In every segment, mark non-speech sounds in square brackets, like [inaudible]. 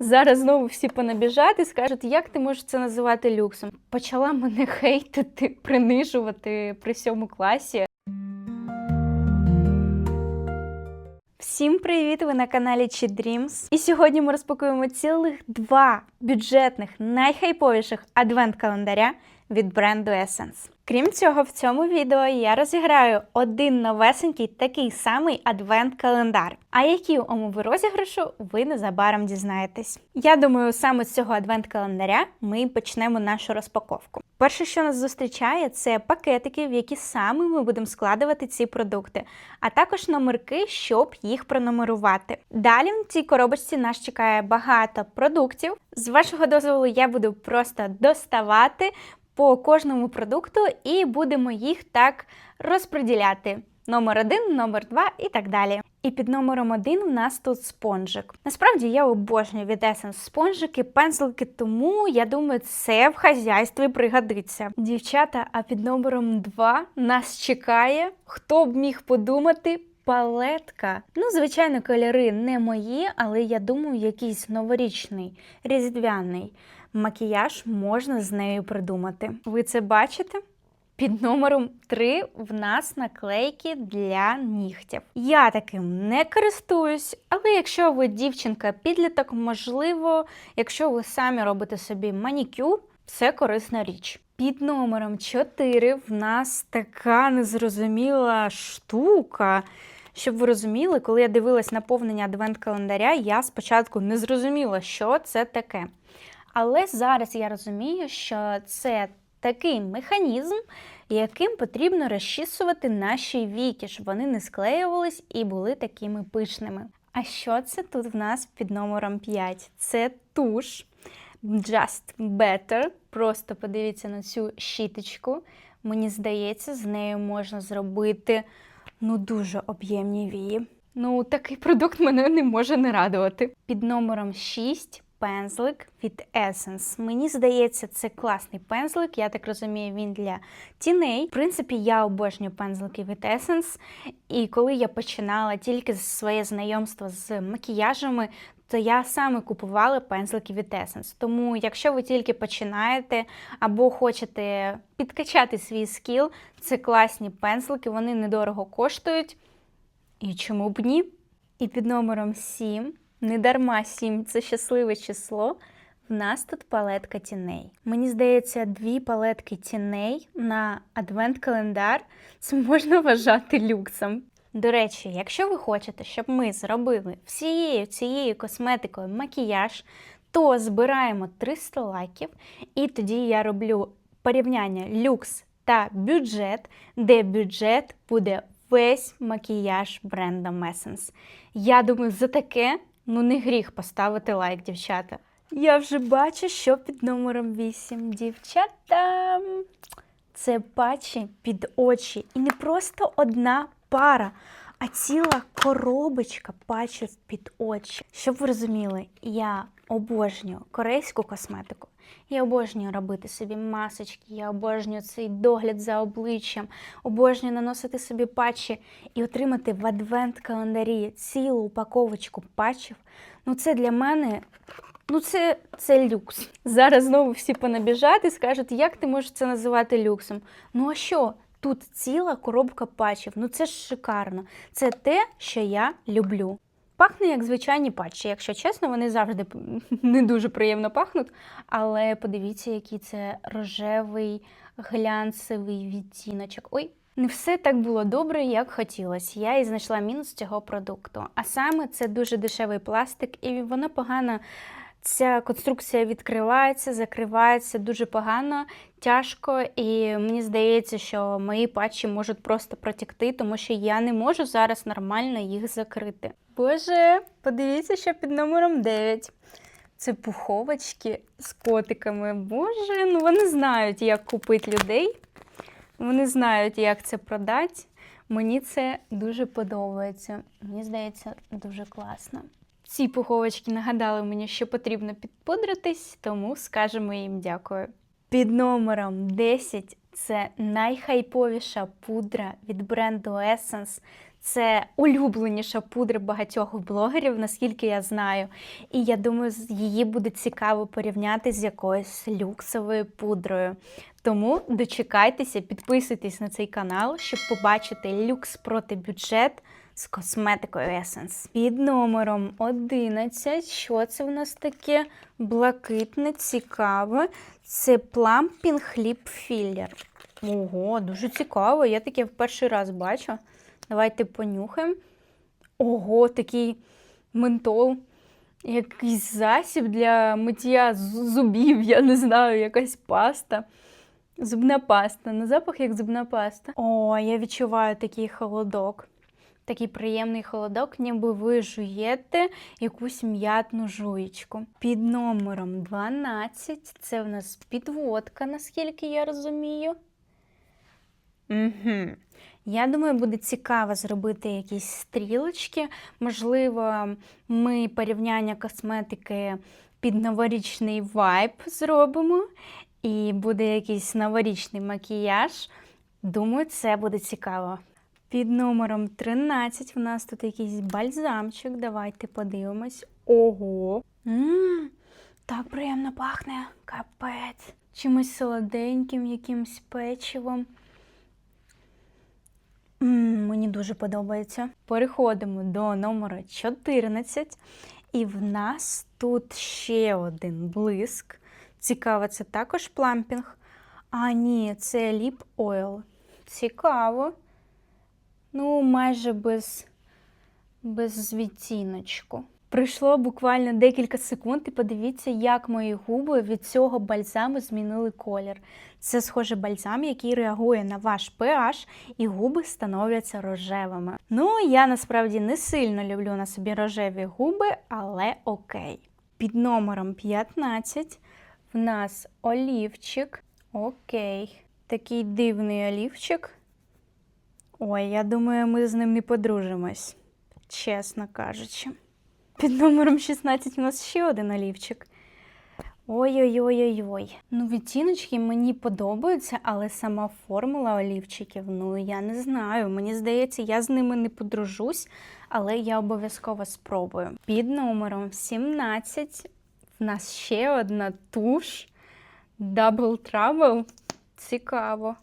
Зараз знову всі понабіжать і скажуть, як ти можеш це називати люксом. Почала мене хейтити, принижувати при сьому класі. Всім привіт! Ви на каналі Чи Dreams. І сьогодні ми розпакуємо цілих два бюджетних найхайповіших адвент-календаря від бренду Essence. Крім цього, в цьому відео я розіграю один новесенький такий самий адвент-календар. А які умови розіграшу, ви незабаром дізнаєтесь. Я думаю, саме з цього адвент-календаря ми почнемо нашу розпаковку. Перше, що нас зустрічає, це пакетики, в які саме ми будемо складувати ці продукти, а також номерки, щоб їх пронумерувати. Далі в цій коробочці нас чекає багато продуктів. З вашого дозволу я буду просто доставати по кожному продукту і будемо їх так розподіляти. Номер один, номер два і так далі. І під номером один в нас тут спонжик. Насправді я обожнюю від Essence спонжики, пензлики, тому я думаю, це в хазяйстві пригодиться. Дівчата, а під номером два нас чекає, хто б міг подумати. Палетка. Ну, звичайно, кольори не мої, але я думаю, якийсь новорічний, різдвяний макіяж можна з нею придумати. Ви це бачите? Під номером 3 в нас наклейки для нігтів. Я таким не користуюсь, але якщо ви дівчинка підліток, можливо, якщо ви самі робите собі манікюр, це корисна річ. Під номером 4 в нас така незрозуміла штука. Щоб ви розуміли, коли я дивилась наповнення адвент-календаря, я спочатку не зрозуміла, що це таке. Але зараз я розумію, що це такий механізм, яким потрібно розчісувати наші віки, щоб вони не склеювались і були такими пишними. А що це тут в нас під номером 5? Це туш Just Better. Просто подивіться на цю щіточку. Мені здається, з нею можна зробити ну дуже об'ємні вії. Ну, такий продукт мене не може не радувати. Під номером 6 пензлик від Essence. Мені здається, це класний пензлик. Я так розумію, він для тіней. В принципі, я обожнюю пензлики від Essence. І коли я починала тільки своє знайомство з макіяжами, то я саме купувала пензлики від Essence. Тому, якщо ви тільки починаєте або хочете підкачати свій скіл, це класні пензлики, вони недорого коштують. І чому б ні? І під номером 7 не дарма 7 це щасливе число. В нас тут палетка тіней. Мені здається, дві палетки тіней на адвент-календар це можна вважати люксом. До речі, якщо ви хочете, щоб ми зробили всією цією косметикою макіяж, то збираємо 300 лайків, і тоді я роблю порівняння люкс та бюджет, де бюджет буде весь макіяж брендом Essence. Я думаю, за таке ну не гріх поставити лайк, дівчата. Я вже бачу, що під номером 8. Дівчата. Це патчі під очі. І не просто одна пара, а ціла коробочка патчів під очі. Щоб ви розуміли, я обожнюю корейську косметику. Я обожнюю робити собі масочки, я обожнюю цей догляд за обличчям, обожнюю наносити собі патчі і отримати в адвент-календарі цілу упаковочку патчів. Ну, це для мене. Ну, це, це люкс. Зараз знову всі понабіжать і скажуть, як ти можеш це називати люксом. Ну а що? Тут ціла коробка патчів. Ну це ж шикарно. Це те, що я люблю. Пахне як звичайні патчі, якщо чесно, вони завжди [laughs] не дуже приємно пахнуть. Але подивіться, який це рожевий глянцевий відтіночок. Ой, не все так було добре, як хотілося. Я і знайшла мінус цього продукту. А саме це дуже дешевий пластик, і воно погано. Ця конструкція відкривається, закривається дуже погано, тяжко, і мені здається, що мої патчі можуть просто протікти, тому що я не можу зараз нормально їх закрити. Боже, подивіться, що під номером 9. Це пуховочки з котиками. Боже, ну вони знають, як купити людей. Вони знають, як це продати. Мені це дуже подобається. Мені здається, дуже класно. Ці пуховочки нагадали мені, що потрібно підпудритись, тому скажемо їм дякую. Під номером 10 це найхайповіша пудра від бренду Essence. Це улюбленіша пудра багатьох блогерів, наскільки я знаю. І я думаю, її буде цікаво порівняти з якоюсь люксовою пудрою. Тому дочекайтеся, підписуйтесь на цей канал, щоб побачити люкс проти бюджет з косметикою Essence. Під номером 11. Що це в нас таке? Блакитне, цікаве. Це Plumping Lip Filler. Ого, дуже цікаво. Я таке в перший раз бачу. Давайте понюхаємо. Ого, такий ментол. Якийсь засіб для миття зубів, я не знаю, якась паста. Зубна паста. На запах як зубна паста. О, я відчуваю такий холодок. Такий приємний холодок, ніби ви жуєте якусь м'ятну жуєчку. Під номером 12 це в нас підводка, наскільки я розумію. Угу. Я думаю, буде цікаво зробити якісь стрілочки. Можливо, ми порівняння косметики під новорічний вайб зробимо, і буде якийсь новорічний макіяж. Думаю, це буде цікаво. Під номером 13 в нас тут якийсь бальзамчик. Давайте подивимось. Ого! м так приємно пахне. Капець. Чимось солоденьким, якимсь печивом. М, Мені дуже подобається. Переходимо до номера 14. І в нас тут ще один блиск. Цікаво, це також плампінг. А, ні, це ліп ойл. Цікаво. Ну, майже без, без відтіночку. Пройшло буквально декілька секунд, і подивіться, як мої губи від цього бальзаму змінили колір. Це схоже бальзам, який реагує на ваш pH, і губи становляться рожевими. Ну, я насправді не сильно люблю на собі рожеві губи, але окей. Під номером 15 в нас олівчик. Окей. Такий дивний олівчик. Ой, я думаю, ми з ним не подружимось, чесно кажучи. Під номером 16 у нас ще один олівчик. Ой-ой-ой-ой-ой. Ну, відтіночки мені подобаються, але сама формула олівчиків, ну я не знаю. Мені здається, я з ними не подружусь, але я обов'язково спробую. Під номером 17 в нас ще одна туш. Double Trouble. Цікаво.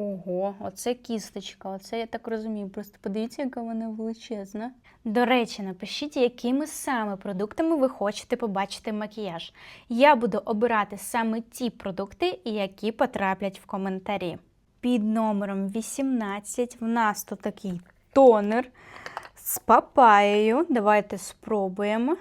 Ого, оце кісточка, оце я так розумію. Просто подивіться, яка вона величезна. До речі, напишіть, якими саме продуктами ви хочете побачити макіяж. Я буду обирати саме ті продукти, які потраплять в коментарі. Під номером 18 в нас тут такий тонер з папаєю. Давайте спробуємо.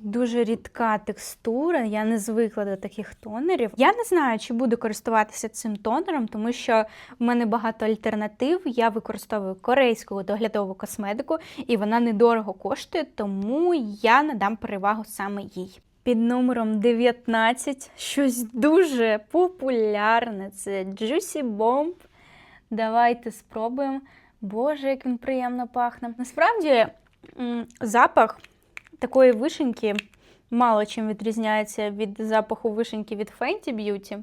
Дуже рідка текстура, я не звикла до таких тонерів. Я не знаю, чи буду користуватися цим тонером, тому що в мене багато альтернатив. Я використовую корейську доглядову косметику, і вона недорого коштує, тому я надам перевагу саме їй. Під номером 19 щось дуже популярне. Це Juicy Bomb. Давайте спробуємо. Боже, як він приємно пахне. Насправді, запах такої вишеньки мало чим відрізняється від запаху вишеньки від Fenty Beauty,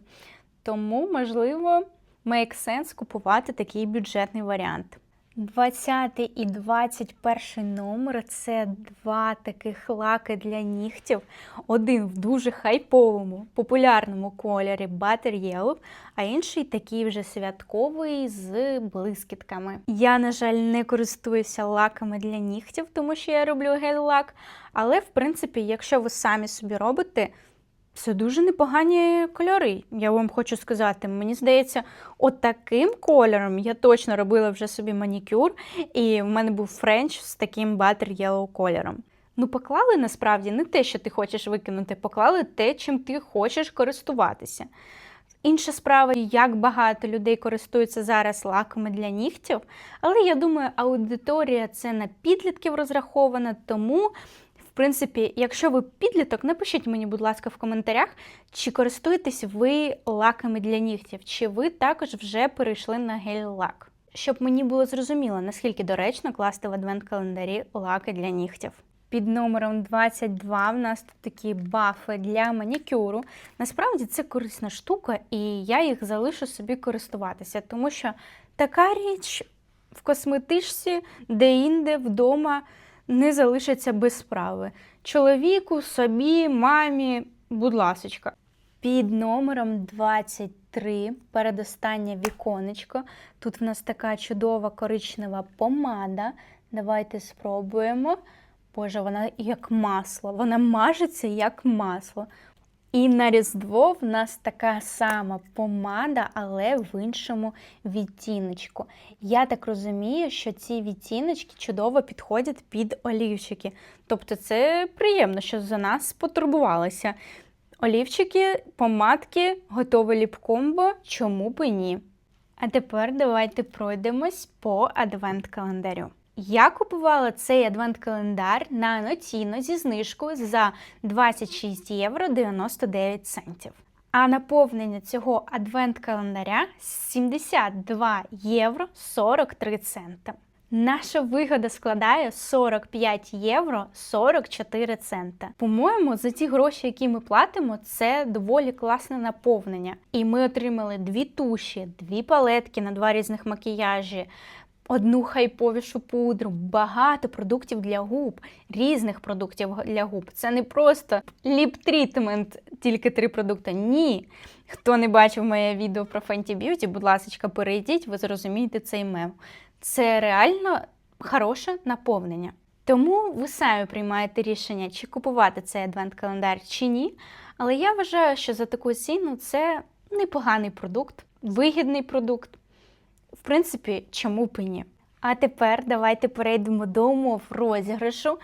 тому, можливо, make sense купувати такий бюджетний варіант. 20 і 21 номер це два таких лаки для нігтів. Один в дуже хайповому, популярному кольорі Butter Yellow, а інший такий вже святковий з блискітками. Я, на жаль, не користуюся лаками для нігтів, тому що я роблю гель-лак. Але, в принципі, якщо ви самі собі робите, це дуже непогані кольори. Я вам хочу сказати. Мені здається, от таким кольором я точно робила вже собі манікюр, і в мене був френч з таким Butter Yellow кольором. Ну, поклали насправді не те, що ти хочеш викинути, поклали те, чим ти хочеш користуватися. Інша справа, як багато людей користуються зараз лаками для нігтів, але я думаю, аудиторія це на підлітків розрахована, тому. Принципі, якщо ви підліток, напишіть мені, будь ласка, в коментарях, чи користуєтесь ви лаками для нігтів, чи ви також вже перейшли на гель-лак. Щоб мені було зрозуміло, наскільки доречно класти в адвент-календарі лаки для нігтів. Під номером 22 в нас тут такі бафи для манікюру. Насправді це корисна штука, і я їх залишу собі користуватися, тому що така річ в косметичці, де-інде вдома не залишаться без справи. Чоловіку, собі, мамі, будь ласочка. Під номером 23, передостаннє віконечко. Тут в нас така чудова коричнева помада. Давайте спробуємо. Боже, вона як масло. Вона мажеться як масло. І на Різдво в нас така сама помада, але в іншому відтіночку. Я так розумію, що ці відтіночки чудово підходять під олівчики. Тобто це приємно, що за нас потурбувалися. Олівчики, помадки, готове ліп-комбо, чому б і ні. А тепер давайте пройдемось по адвент-календарю. Я купувала цей адвент-календар на анотійно зі знижкою за 26 євро 99 центів. А наповнення цього адвент-календаря 72 євро 43 цента. Наша вигода складає 45 євро 44 цента. По-моєму, за ті гроші, які ми платимо, це доволі класне наповнення. І ми отримали дві туші, дві палетки на два різних макіяжі, одну хайповішу пудру, багато продуктів для губ, різних продуктів для губ. Це не просто ліп-трітмент, тільки три продукти. Ні. Хто не бачив моє відео про Fenty Beauty, будь ласка, перейдіть, ви зрозумієте цей мем. Це реально хороше наповнення. Тому ви самі приймаєте рішення, чи купувати цей адвент-календар, чи ні. Але я вважаю, що за таку ціну це непоганий продукт, вигідний продукт. Принципі, чому б і ні? А тепер давайте перейдемо до умов розіграшу,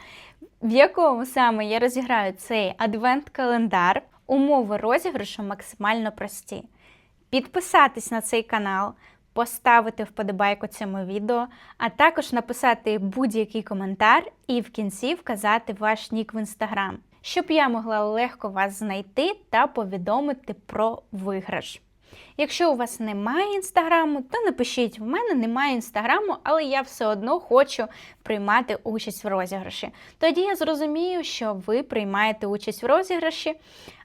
в якому саме я розіграю цей адвент-календар. Умови розіграшу максимально прості. Підписатись на цей канал, поставити вподобайку цьому відео, а також написати будь-який коментар і в кінці вказати ваш нік в інстаграм, щоб я могла легко вас знайти та повідомити про виграш. Якщо у вас немає інстаграму, то напишіть: в мене немає інстаграму, але я все одно хочу приймати участь в розіграші. Тоді я зрозумію, що ви приймаєте участь в розіграші.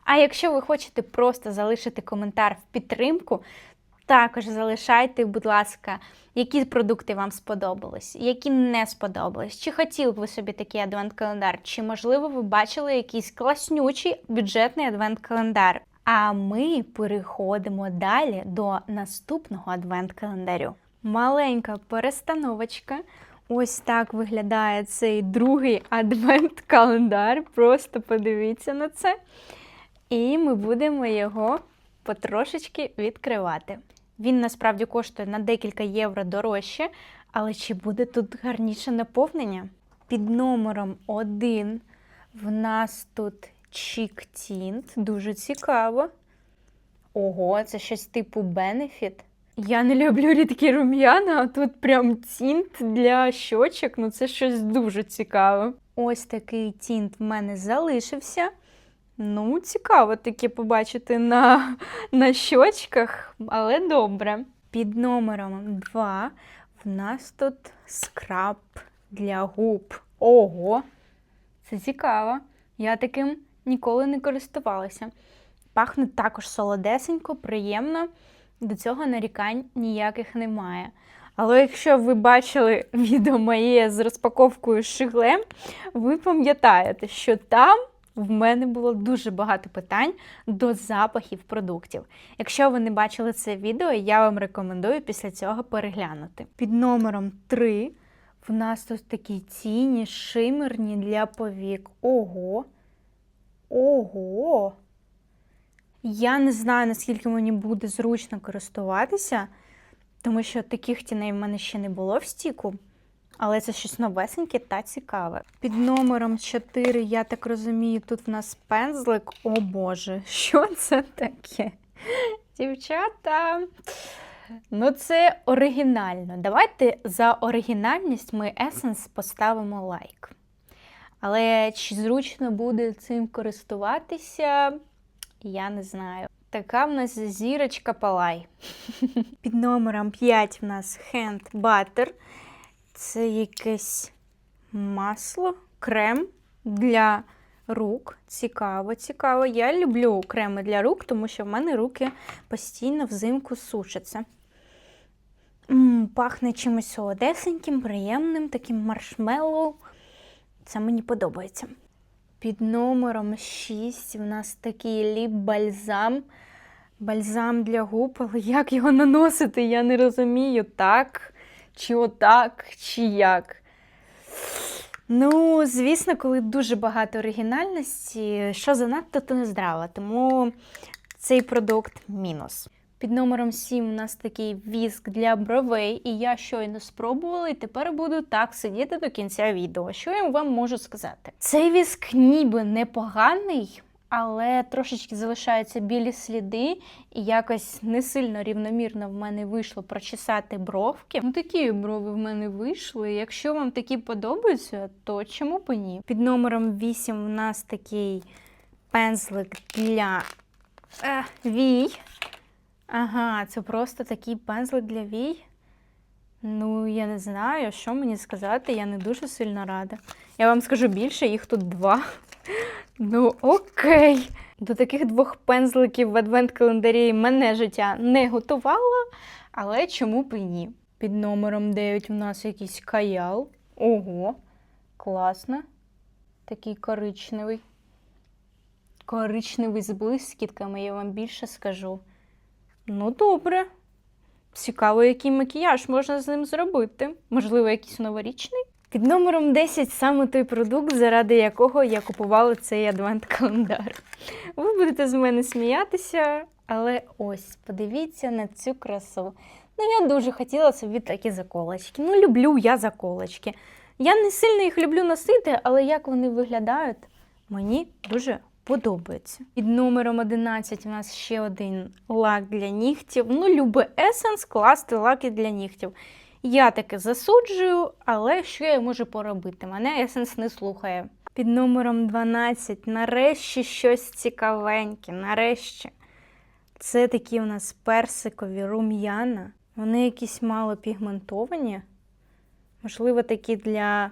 А якщо ви хочете просто залишити коментар в підтримку, також залишайте, будь ласка, які продукти вам сподобались, які не сподобались. Чи хотіли б ви собі такий адвент-календар, чи, можливо, ви бачили якийсь класнючий бюджетний адвент-календар. А ми переходимо далі до наступного адвент-календарю. Маленька перестановочка. Ось так виглядає цей другий адвент-календар. Просто подивіться на це. І ми будемо його потрошечки відкривати. Він насправді коштує на декілька євро дорожче, але чи буде тут гарніше наповнення? Під номером 1 в нас тут Чік Тінт. Дуже цікаво. Ого, це щось типу Benefit. Я не люблю рідкі рум'яна, а тут прям тінт для щочок. Ну це щось дуже цікаве. Ось такий тінт в мене залишився. Ну, цікаво таке побачити на, на щочках, але добре. Під номером 2 в нас тут скраб для губ. Ого! Це цікаво. Я таким ніколи не користувалася. Пахне також солодесенько, приємно, до цього нарікань ніяких немає. Але якщо ви бачили [laughs] відео моє з розпаковкою шигле, ви пам'ятаєте, що там в мене було дуже багато питань до запахів продуктів. Якщо ви не бачили це відео, я вам рекомендую після цього переглянути. Під номером 3 в нас тут такі тіні шимерні для повік. Ого! Ого! Я не знаю, наскільки мені буде зручно користуватися, тому що таких тіней в мене ще не було в стіку. Але це щось новесеньке та цікаве. Під номером 4, я так розумію, тут в нас пензлик. О Боже, що це таке? Дівчата. Ну, це оригінально. Давайте за оригінальність ми Essence поставимо лайк. Але чи зручно буде цим користуватися, я не знаю. Така в нас зірочка палай. [laughs] Під номером 5 в нас Hand Butter. Це якесь масло, крем для рук. Цікаво, цікаво. Я люблю креми для рук, тому що в мене руки постійно взимку сушаться. М, пахне чимось солодесеньким, приємним, таким маршмеллоу. Це мені подобається. Під номером 6 у нас такий ліп-бальзам. Бальзам для губ, але як його наносити, я не розумію. Так, чи отак, чи як. Ну, звісно, коли дуже багато оригінальності, що занадто, то не здраво. Тому цей продукт мінус. Під номером 7 у нас такий віск для бровей, і я щойно спробувала, і тепер буду так сидіти до кінця відео. Що я вам можу сказати? Цей віск ніби непоганий, але трошечки залишаються білі сліди, і якось не сильно рівномірно в мене вийшло прочесати бровки. Ну такі брови в мене вийшли. Якщо вам такі подобаються, то чому б ні? Під номером 8 у нас такий пензлик для е, вій. Ага, це просто такий пензлик для вій. Ну, я не знаю, що мені сказати, я не дуже сильно рада. Я вам скажу більше, їх тут два. [laughs] Ну, окей. До таких двох пензликів в адвент-календарі мене життя не готувало, але чому б і ні? Під номером 9 у нас якийсь каял. Ого, класно. Такий коричневий. Коричневий з блискітками, я вам більше скажу. Ну, добре. Цікаво, який макіяж можна з ним зробити. Можливо, якийсь новорічний. Під номером 10 саме той продукт, заради якого я купувала цей адвент-календар. Ви будете з мене сміятися, але ось, подивіться на цю красу. Ну, я дуже хотіла собі такі заколочки. Ну, люблю я заколочки. Я не сильно їх люблю носити, але як вони виглядають, мені дуже подобається. Під номером 11 у нас ще один лак для нігтів. Ну, любе есенс класти лаки для нігтів. Я таки засуджую, але що я можу поробити? Мене есенс не слухає. Під номером 12 нарешті щось цікавеньке. Нарешті. Це такі у нас персикові рум'яна. Вони якісь мало пігментовані. Можливо, такі для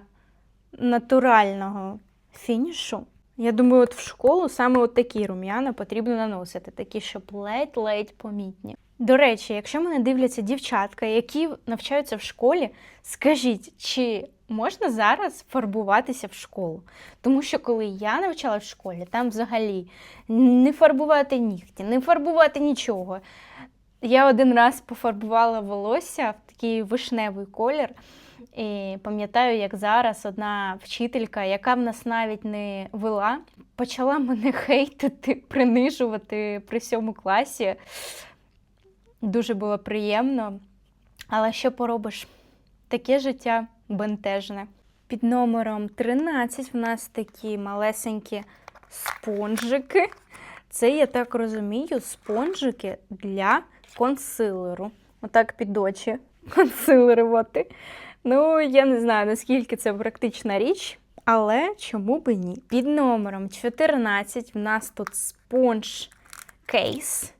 натурального фінішу. Я думаю, от в школу саме от такі рум'яна потрібно наносити, такі, щоб ледь-ледь помітні. До речі, якщо мене дивляться дівчатка, які навчаються в школі, скажіть, чи можна зараз фарбуватися в школу? Тому що коли я навчала в школі, там взагалі не фарбувати нігті, не фарбувати нічого. Я один раз пофарбувала волосся в такий вишневий колір. І пам'ятаю, як зараз одна вчителька, яка в нас навіть не вела, почала мене хейтити, принижувати при сьому класі. Дуже було приємно. Але що поробиш? Таке життя бентежне. Під номером 13 в нас такі малесенькі спонжики. Це, я так розумію, спонжики для консилеру. Отак під очі консилерувати. Ну, я не знаю, наскільки це практична річ, але чому би ні? Під номером 14 в нас тут спонж кейс.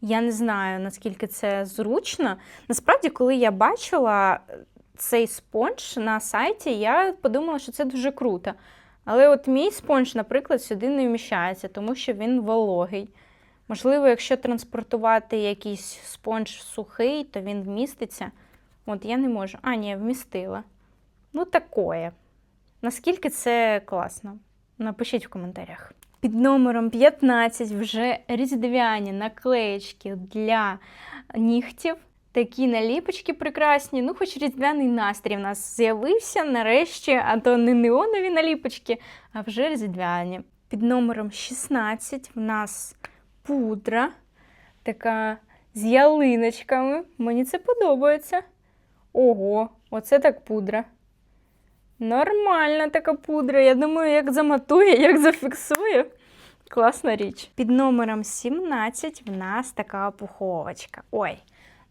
Я не знаю, наскільки це зручно. Насправді, коли я бачила цей спонж на сайті, я подумала, що це дуже круто. Але от мій спонж, наприклад, сюди не вміщається, тому що він вологий. Можливо, якщо транспортувати якийсь спонж сухий, то він вміститься. От я не можу. А, ні, вмістила. Ну, такое. Наскільки це класно? Напишіть в коментарях. Під номером 15 вже різдвяні наклеєчки для нігтів. Такі наліпочки прекрасні. Ну, хоч різдвяний настрій в нас з'явився нарешті, а то не неонові наліпочки, а вже різдвяні. Під номером 16 в нас пудра, така з ялиночками. Мені це подобається. Ого, оце так пудра. Нормальна така пудра. Я думаю, як заматує, як зафіксує. Класна річ. Під номером 17 в нас така пуховочка. Ой,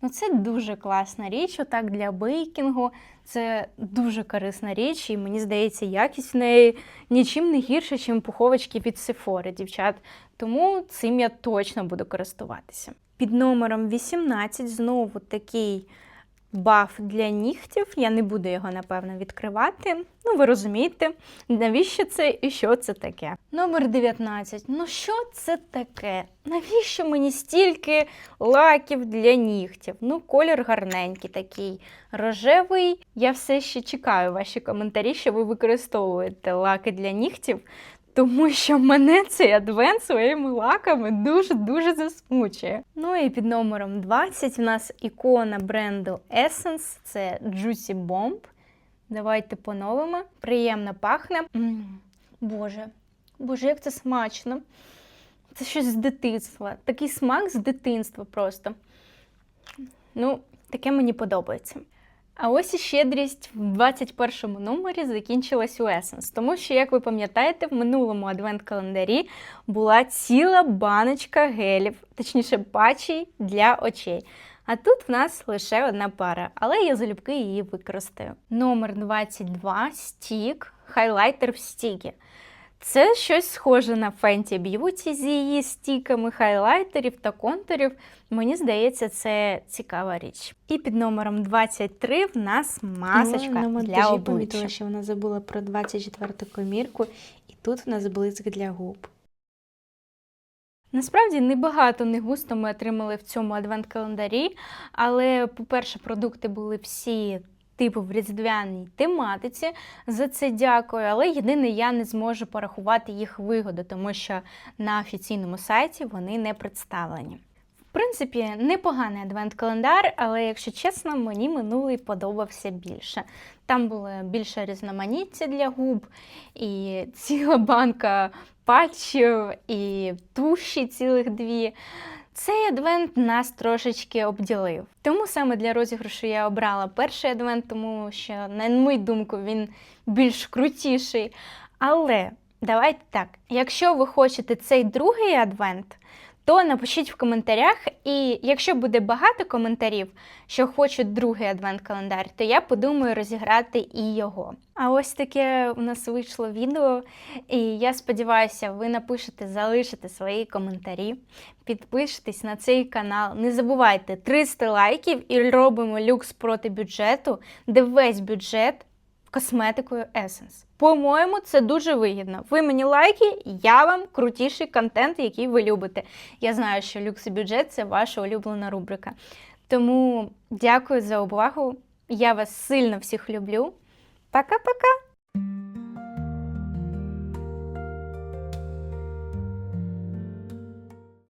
ну це дуже класна річ. Отак для бейкінгу. Це дуже корисна річ, і мені здається, якість в неї нічим не гірша, ніж пуховочки від Sephora, дівчат. Тому цим я точно буду користуватися. Під номером 18 знову такий баф для нігтів. Я не буду його, напевно, відкривати. Ну, ви розумієте, навіщо це і що це таке. Номер 19. Ну, що це таке? Навіщо мені стільки лаків для нігтів? Ну, колір гарненький такий, рожевий. Я все ще чекаю ваші коментарі, що ви використовуєте лаки для нігтів. Тому що мене цей адвент своїми лаками дуже-дуже засмучує. Ну і під номером 20 у нас ікона бренду Essence, це Juicy Bomb. Давайте по-новому. Приємно пахне. М, Боже, боже, як це смачно. Це щось з дитинства. Такий смак з дитинства просто. Ну, таке мені подобається. А ось і щедрість в 21 номері закінчилась у Essence, тому що, як ви пам'ятаєте, в минулому адвент-календарі була ціла баночка гелів, точніше, патчей для очей. А тут в нас лише одна пара, але я залюбки її використаю. Номер 22 стік, хайлайтер в стікі. Це щось схоже на Fenty Beauty з її стіками хайлайтерів та контурів. Мені здається, це цікава річ. І під номером 23 в нас масочка на для монтажі обличчя. помітила, що вона забула про 24-ту комірку, і тут в нас блиск для губ. Насправді небагато не густо ми отримали в цьому адвент-календарі, але, по-перше, продукти були всі типу в різдвяній тематиці. За це дякую. Але єдине, я не зможу порахувати їх вигоду, тому що на офіційному сайті вони не представлені. В принципі, непоганий адвент-календар, але, якщо чесно, мені минулий подобався більше. Там було більше різноманіття для губ, і ціла банка патчів, і туші цілих дві. Цей адвент нас трошечки обділив. Тому саме для розіграшу я обрала перший адвент, тому що, на мою думку, він більш крутіший. Але давайте так: якщо ви хочете цей другий адвент, то напишіть в коментарях, і якщо буде багато коментарів, що хочуть другий адвент-календар, то я подумаю розіграти і його. А ось таке у нас вийшло відео, і я сподіваюся, ви напишете, залишите свої коментарі, підпишитесь на цей канал. Не забувайте 300 лайків і робимо люкс проти бюджету, де весь бюджет косметикою Essence. По-моєму, це дуже вигідно. Ви мені лайки, я вам крутіший контент, який ви любите. Я знаю, що люкс і бюджет це ваша улюблена рубрика. Тому дякую за увагу. Я вас сильно всіх люблю. Пока-пока!